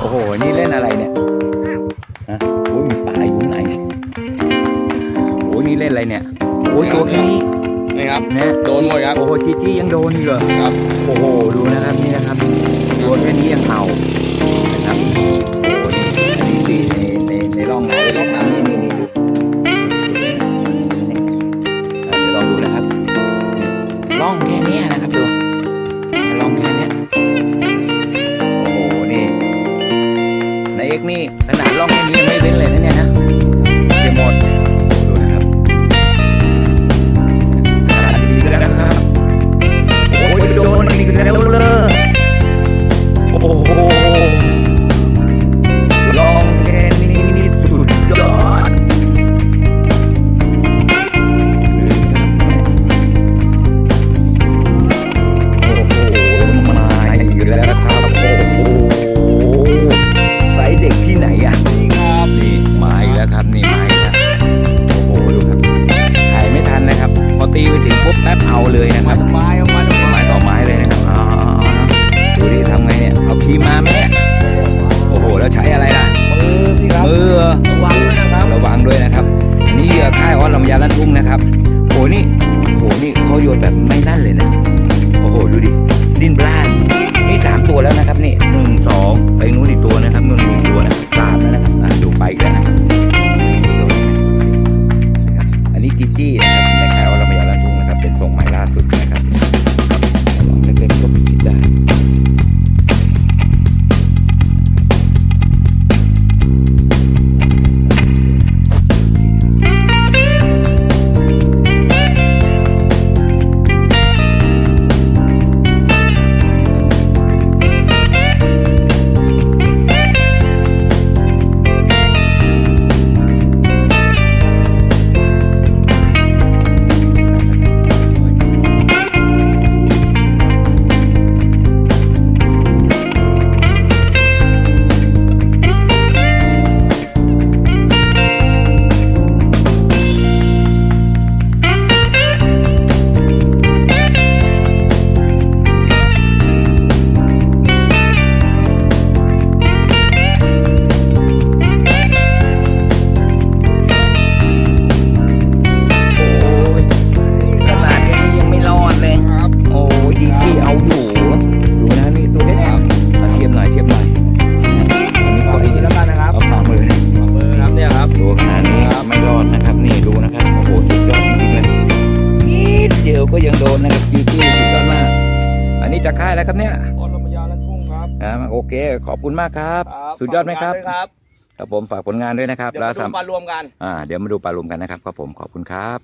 โอ้โห นี่เล่นอะไรเนี่ยฮะโอ้ยมีปลาอยู่ไหนโอ้ยนี่เล่นอะไรเนี่ย โอ้ยตัวแค่นี้นี่ครับเนี่ยโดนหมดครับ โอ้โหจีจี้ยังโดนอีกเหรอครับ โอ้โห ดูนะครับนี่นะครับ ตัวแค่นี้ยังเห่านะครับ ครับโอ้โหไซส์เด็กที่ไหนอะนี่ครับนี่มาอีกแล้วครับนี่มาอีกแล้วโอ้โหดูครับถ่ายไม่ทันนะครับ พอตีไปถึงปุ๊บแป๊บเอาเลยนะครับไม้เอาไม้ไม้ต่อไม้เลยนะครับอ๋อดูดิทำไงเนี่ยเอาครีมมาไหมเนี่ยโอ้โหแล้วใช้อะไรล่ะมือที่ครับมือเหรอระวังด้วยนะครับระวังด้วยนะครับนี่เหยื่อค่ายออสลำยาลันทุ่งนะครับโอ้นี่โอ้นี่เขาโยนแบบไม่ลั่นเลย ค่ายแล้วครับเนี่ยออนลมยาลันทุ่งครับอ่าโอเค ขอบคุณมากครับครับสุดยอดไหมครับฝากงานด้วยครับครับผมฝากผลงานด้วยนะครับเดี๋ยวแล้วมาดูทำปลารวมกันอ่าเดี๋ยวมาดูปลารวมกันนะครับครับผมขอบคุณครับ